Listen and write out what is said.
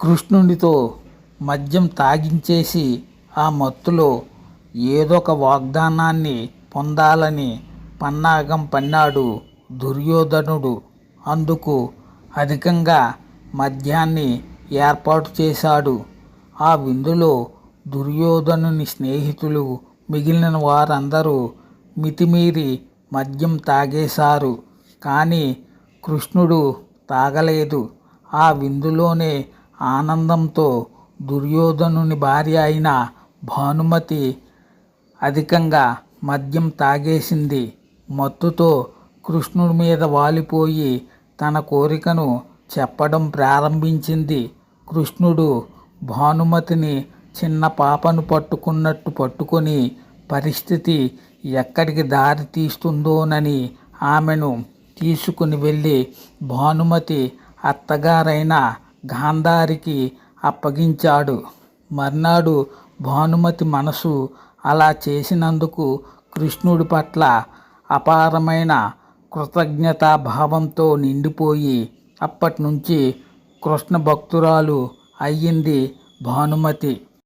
కృష్ణునితో మద్యం తాగించేసి ఆ మత్తులో ఏదొక వాగ్దానాన్ని పొందాలని పన్నాగం పన్నాడు దుర్యోధనుడు. అందుకు అధికంగా మద్యాన్ని ఏర్పాటు చేశాడు. ఆ విందులో దుర్యోధనుని స్నేహితులు మిగిలిన వారందరూ మితిమీరి మద్యం తాగేశారు. కానీ కృష్ణుడు తాగలేదు. ఆ విందులోనే ఆనందంతో దుర్యోధనుని భార్య అయిన భానుమతి అధికంగా మద్యం తాగేసింది. మత్తుతో కృష్ణుడి మీద వాలిపోయి తన కోరికను చెప్పడం ప్రారంభించింది. కృష్ణుడు భానుమతిని చిన్న పాపను పట్టుకున్నట్టు పట్టుకొని పరిస్థితి ఎక్కడికి దారి తీస్తుందోనని ఆమెను తీసుకుని వెళ్ళి భానుమతి అత్తగారైన గాంధారికి అప్పగించాడు. మర్నాడు భానుమతి మనసు అలా చేసినందుకు కృష్ణుడి పట్ల అపారమైన కృతజ్ఞతాభావంతో నిండిపోయి అప్పటి నుంచి కృష్ణ భక్తురాలు అయ్యింది భానుమతి.